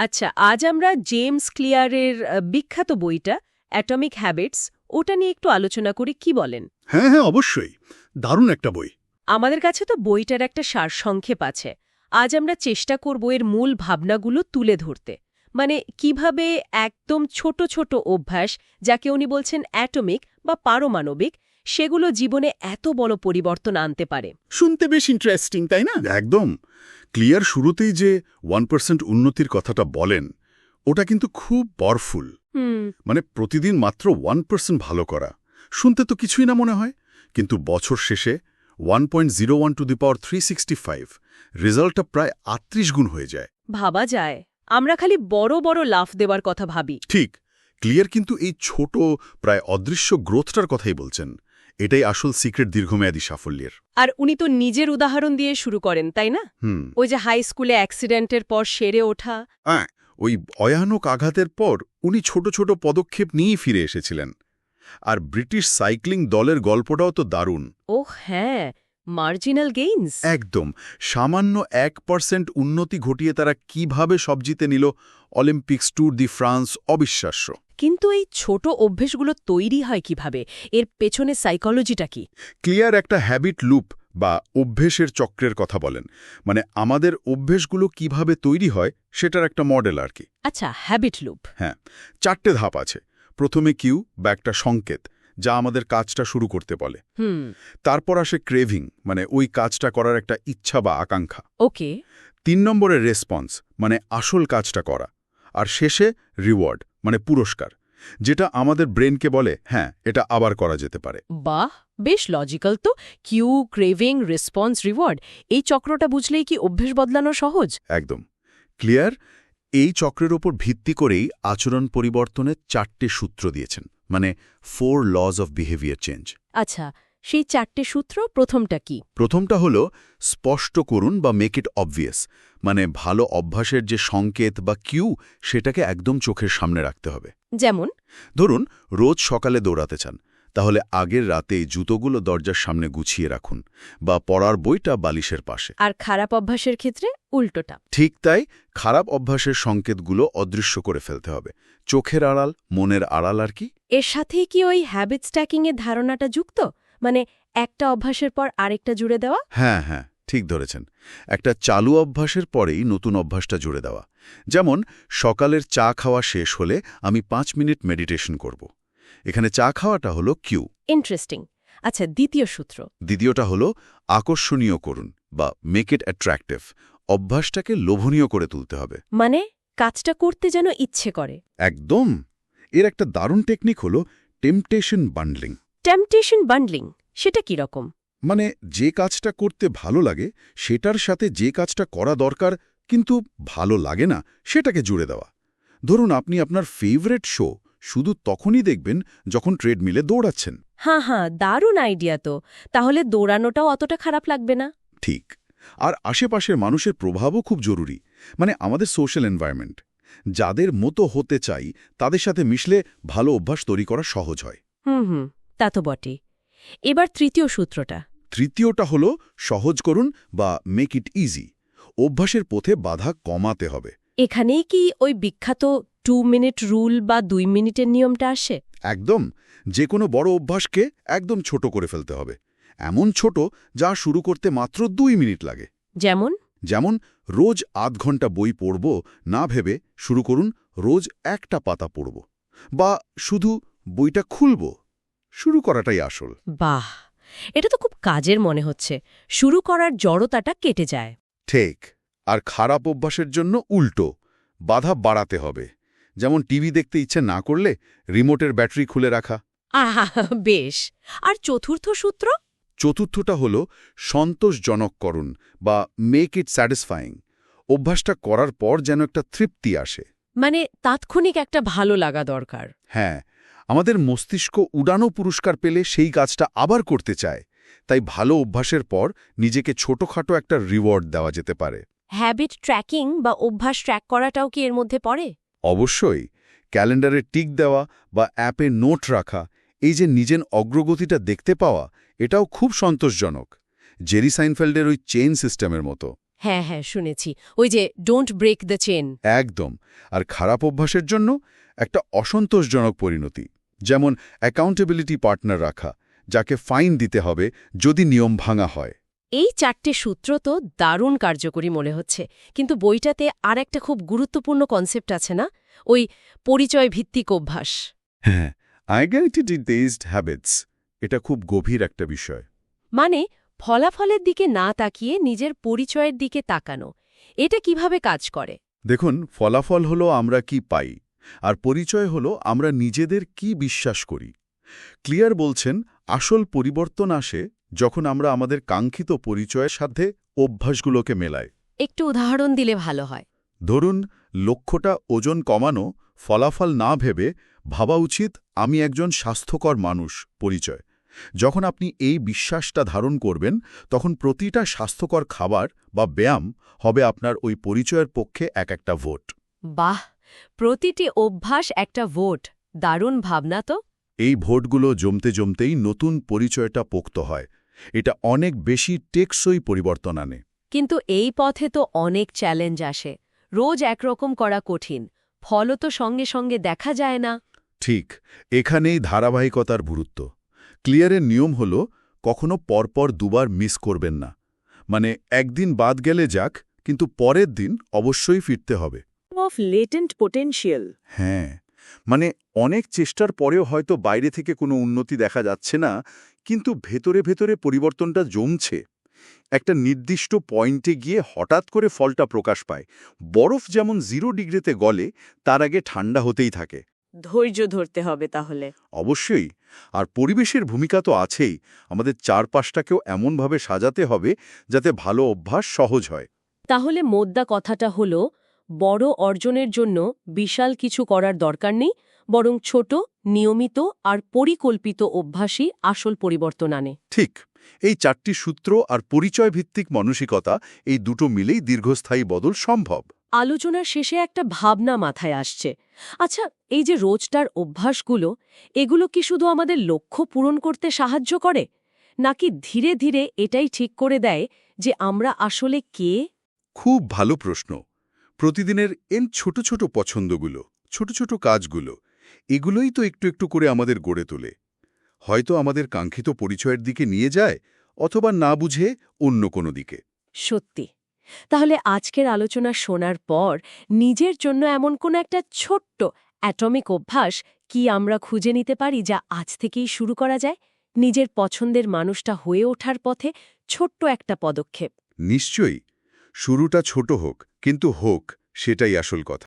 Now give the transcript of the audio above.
আচ্ছা আজ আমরা জেমস ক্লিয়ারের বিখ্যাত বইটা অ্যাটমিক হ্যাবিটস ওটা নিয়ে একটু আলোচনা করি কি বলেন? হ্যাঁ হ্যাঁ অবশ্যই। দারুণ একটা বই। আমাদের কাছে তো বইটার একটা সারসংক্ষেপ আছে। আজ আমরা চেষ্টা করব এর মূল ভাবনাগুলো তুলে ধরতে। মানে কীভাবে একদম ছোট ছোট অভ্যাস যাকে উনি বলছেন অ্যাটমিক বা পারমাণবিক সেগুলো জীবনে এত বড় পরিবর্তন আনতে পারে। শুনতে বেশ ইন্টারেস্টিং তাই না? একদম। ক্লিয়ার শুরুতেই যে ওয়ান পার্সেন্ট উন্নতির কথাটা বলেন ওটা কিন্তু খুব পাওয়ারফুল হুম। মানে প্রতিদিন মাত্র ওয়ান পার্সেন্ট ভালো করা। শুনতে তো কিছুই না মনে হয় কিন্তু বছর শেষে one point zero one to the power three sixty five রেজাল্টটা প্রায় আটত্রিশ গুণ হয়ে যায়। ভাবা যায়। আমরা খালি বড় বড় লাফ দেওয়ার কথা ভাবি। ঠিক ক্লিয়ার কিন্তু এই ছোট প্রায় অদৃশ্য গ্রোথটার কথাই বলছেন। এটাই আসল সিক্রেট দীর্ঘমেয়াদী সাফল্যের। আর উনি তো নিজের উদাহরণ দিয়ে শুরু করেন তাই না? হুম। ওই যে হাই স্কুলে অ্যাক্সিডেন্টের পর সেরে ওঠা। হ্যাঁ ওই ভয়ানক আঘাতের পর উনি ছোট ছোট পদক্ষেপ নিয়েই ফিরে এসেছিলেন। আর ব্রিটিশ সাইক্লিং দলের গল্পটাও তো দারুণ। ও হ্যাঁ। মার্জিনাল গেইনস একদম। সামান্য এক পার্সেন্ট উন্নতি ঘটিয়ে তারা কীভাবে সব জিতে নিল অলিম্পিক্স ট্যুর দি ফ্রান্স অবিশ্বাস্য। কিন্তু এই ছোট অভ্যেসগুলো তৈরি হয় কীভাবে? এর পেছনে সাইকোলজিটা কি? ক্লিয়ার একটা হ্যাবিট লুপ বা অভ্যেসের চক্রের কথা বলেন। মানে আমাদের অভ্যেসগুলো কীভাবে তৈরি হয় সেটার একটা মডেল আর কি। আচ্ছা হ্যাবিট লুপ হ্যাঁ চারটে ধাপ আছে। প্রথমে কিউ বা একটা সংকেত। যা আমাদের কাজটা শুরু করতে বলে। হুম। তারপর আসে ক্রেভিং মানে ওই কাজটা করার একটা ইচ্ছা বা আকাঙ্ক্ষা। ওকে। তিন নম্বরে রেসপন্স মানে আসল কাজটা করা। আর শেষে রিওয়ার্ড মানে পুরস্কার যেটা আমাদের ব্রেনকে বলে হ্যাঁ এটা আবার করা যেতে পারে। বাহ! বেশ লজিক্যাল তো। কিউ ক্রেভিং রেসপন্স রিওয়ার্ড এই চক্রটা বুঝলেই কি অভ্যেস বদলানো সহজ? একদম। ক্লিয়ার এই চক্রের ওপর ভিত্তি করেই আচরণ পরিবর্তনের চারটে সূত্র দিয়েছেন। মানে four laws of behaviour change আচ্ছা সেই চারটে সূত্র প্রথমটা কি? প্রথমটা হলো স্পষ্ট করুন বা মেক ইট অবভিয়াস মানে ভালো অভ্যাসের যে সংকেত বা কিউ সেটাকে একদম চোখের সামনে রাখতে হবে। যেমন? ধরুন রোজ সকালে দৌড়াতে চান। তাহলে আগের রাতে জুতোগুলো দরজার সামনে গুছিয়ে রাখুন বা পড়ার বইটা বালিশের পাশে। আর খারাপ অভ্যাসের ক্ষেত্রে উল্টোটা ঠিক তাই খারাপ অভ্যাসের সংকেতগুলো অদৃশ্য করে ফেলতে হবে। চোখের আড়াল মনের আড়াল আর কি? এর সাথেই কি ওই হ্যাবিট স্ট্যাকিং এর ধারণাটা যুক্ত? মানে একটা অভ্যাসের পর আরেকটা জুড়ে দেওয়া? হ্যাঁ হ্যাঁ ঠিক ধরেছেন। একটা চালু অভ্যাসের পরেই নতুন অভ্যাসটা জুড়ে দেওয়া। যেমন সকালের চা খাওয়া শেষ হলে আমি পাঁচ মিনিট মেডিটেশন করব। এখানে চা খাওয়াটা হলো কিউ। ইন্টারেস্টিং আচ্ছা দ্বিতীয় সূত্র। দ্বিতীয়টা হলো আকর্ষণীয় করুন বা মেক ইট অ্যাট্রাক্টিভ অভ্যাসটাকে লোভনীয় করে তুলতে হবে। মানে কাজটা করতে যেন ইচ্ছে করে। একদম। এর একটা দারুণ টেকনিক হলো টেম্পটেশন বান্ডলিং টেম্পটেশন বান্ডলিং সেটা কি রকম? মানে যে কাজটা করতে ভালো লাগে সেটার সাথে যে কাজটা করা দরকার কিন্তু ভালো লাগে না সেটাকে জুড়ে দেওয়া। ধরুন আপনি আপনার ফেভারেট শো শুধু তখনই দেখবেন যখন ট্রেডমিলে দৌড়াচ্ছেন। হ্যাঁ হ্যাঁ দারুণ আইডিয়া তো। তাহলে দৌড়ানোটাও অতটা খারাপ লাগবে না? ঠিক। আর আশেপাশের মানুষের প্রভাবও খুব জরুরি। মানে আমাদের সোশ্যাল এনভায়রনমেন্ট। যাদের মতো হতে চাই তাদের সাথে মিশলে ভালো অভ্যাস তৈরি করা সহজ হয়। হুম হুম তা তো বটে এবার তৃতীয় সূত্রটা। তৃতীয়টা হল সহজ করুন বা মেক ইট ইজি অভ্যাসের পথে বাধা কমাতে হবে। এখানেই কি ওই বিখ্যাত টু মিনিট রুল বা দুই মিনিটের নিয়মটা আসে? একদম। যে কোনো বড় অভ্যাসকে একদম ছোট করে ফেলতে হবে। এমন ছোট যা শুরু করতে মাত্র দুই মিনিট লাগে। যেমন? যেমন রোজ আধ ঘণ্টা বই পড়ব না ভেবে শুরু করুন রোজ একটা পাতা পড়ব। বা শুধু বইটা খুলব। শুরু করাটাই আসল। বাহ! এটা তো খুব কাজের মনে হচ্ছে। শুরু করার জড়তাটা কেটে যায়। ঠিক। আর খারাপ অভ্যাসের জন্য উল্টো। বাধা বাড়াতে হবে। যেমন টিভি দেখতে ইচ্ছে না করলে রিমোটের ব্যাটারি খুলে রাখা। আহা বেশ। আর চতুর্থ সূত্র? চতুর্থটা হল সন্তোষজনক করুন বা মেক ইট স্যাটিসফাইং অভ্যাসটা করার পর যেন একটা তৃপ্তি আসে। মানে তাৎক্ষণিক একটা ভালো লাগা দরকার। হ্যাঁ আমাদের মস্তিষ্ক উড়ানো পুরস্কার পেলে সেই কাজটা আবার করতে চায়। তাই ভালো অভ্যাসের পর নিজেকে ছোটখাটো একটা রিওয়ার্ড দেওয়া যেতে পারে। হ্যাবিট ট্র্যাকিং বা অভ্যাস ট্র্যাক করাটাও কি এর মধ্যে পড়ে? অবশ্যই ক্যালেন্ডারে টিক দেওয়া বা অ্যাপে নোট রাখা এই যে নিজের অগ্রগতিটা দেখতে পাওয়া এটাও খুব সন্তোষজনক। জেরি সাইনফেল্ডের ওই চেন সিস্টেমের মতো। হ্যাঁ হ্যাঁ শুনেছি। ওই যে ডোন্ট ব্রেক দ্য চেন একদম। আর খারাপ অভ্যাসের জন্য একটা অসন্তোষজনক পরিণতি যেমন অ্যাকাউন্টেবিলিটি পার্টনার রাখা যাকে ফাইন দিতে হবে যদি নিয়ম ভাঙা হয়। এই চারটে সূত্র তো দারুণ কার্যকরী মনে হচ্ছে কিন্তু বইটাতে আর একটা খুব গুরুত্বপূর্ণ কনসেপ্ট আছে না? ওই পরিচয় ভিত্তিক অভ্যাস। হ্যাঁ আইডেন্টিটি বেসড হ্যাবিটস এটা খুব গভীর একটা বিষয়। মানে ফলাফলের দিকে না তাকিয়ে নিজের পরিচয়ের দিকে তাকানো এটা কীভাবে কাজ করে? দেখুন ফলাফল হলো আমরা কি পাই আর পরিচয় হলো আমরা নিজেদের কি বিশ্বাস করি। ক্লিয়ার বলছেন আসল পরিবর্তন আসে যখন আমরা আমাদের কাঙ্ক্ষিত পরিচয়ের সাথে অভ্যাসগুলোকে মেলাই। একটু উদাহরণ দিলে ভালো হয়। ধরুন লক্ষ্যটা ওজন কমানো ফলাফল না ভেবে ভাবা উচিত আমি একজন স্বাস্থ্যকর মানুষ পরিচয়। যখন আপনি এই বিশ্বাসটা ধারণ করবেন তখন প্রতিটা স্বাস্থ্যকর খাবার বা ব্যায়াম হবে আপনার ওই পরিচয়ের পক্ষে এক একটা ভোট। বাহ! প্রতিটি অভ্যাস একটা ভোট। দারুণ ভাবনা তো। এই ভোটগুলো জমতে জমতেই নতুন পরিচয়টা পোক্ত হয়। এটা অনেক বেশি টেকসই পরিবর্তন আনে। কিন্তু এই পথে তো অনেক চ্যালেঞ্জ আসে। রোজ একরকম করা কঠিন ফলও তো সঙ্গে সঙ্গে দেখা যায় না। ঠিক এখানেই ধারাবাহিকতার গুরুত্ব। ক্লিয়ারের নিয়ম হল কখনো পরপর দুবার মিস করবেন না। মানে একদিন বাদ গেলে যাক কিন্তু পরের দিন অবশ্যই ফিরতে হবে। অফ লেটেন্ট পোটেনশিয়াল হ্যাঁ মানে অনেক চেষ্টার পরেও হয়তো বাইরে থেকে কোনো উন্নতি দেখা যাচ্ছে না কিন্তু ভেতরে ভেতরে পরিবর্তনটা জমছে। একটা নির্দিষ্ট পয়েন্টে গিয়ে হঠাৎ করে ফলটা প্রকাশ পায়। বরফ যেমন জিরো ডিগ্রিতে গলে তার আগে ঠান্ডা হতেই থাকে। ধৈর্য ধরতে হবে তাহলে। অবশ্যই। আর পরিবেশের ভূমিকা তো আছেই। আমাদের চারপাশটাকেও এমনভাবে সাজাতে হবে যাতে ভালো অভ্যাস সহজ হয়। তাহলে মোদ্দা কথাটা হলো বড় অর্জনের জন্য বিশাল কিছু করার দরকার নেই বরং ছোট নিয়মিত আর পরিকল্পিত অভ্যাসই আসল পরিবর্তন আনে। ঠিক এই চারটি সূত্র আর পরিচয় ভিত্তিক মানসিকতা এই দুটো মিলেই দীর্ঘস্থায়ী বদল সম্ভব। আলোচনার শেষে একটা ভাবনা মাথায় আসছে। আচ্ছা এই যে রোজটার অভ্যাসগুলো এগুলো কি শুধু আমাদের লক্ষ্য পূরণ করতে সাহায্য করে? নাকি ধীরে ধীরে এটাই ঠিক করে দেয় যে আমরা আসলে কে? খুব ভালো প্রশ্ন। প্রতিদিনের এন ছোট ছোট পছন্দগুলো ছোট ছোট কাজগুলো এগুলোই তো একটু একটু করে আমাদের গড়ে তোলে। হয়তো আমাদের কাঙ্ক্ষিত পরিচয়ের দিকে নিয়ে যায় অথবা না বুঝে অন্য কোনো দিকে। সত্যি। তাহলে আজকের আলোচনা শোনার পর নিজের জন্য এমন কোন একটা ছোট্ট অ্যাটমিক অভ্যাস কি আমরা খুঁজে নিতে পারি যা আজ থেকেই শুরু করা যায়? নিজের পছন্দের মানুষটা হয়ে ওঠার পথে ছোট্ট একটা পদক্ষেপ। নিশ্চয়ই। শুরুটা ছোট হোক কিন্তু হোক সেটাই আসল কথা।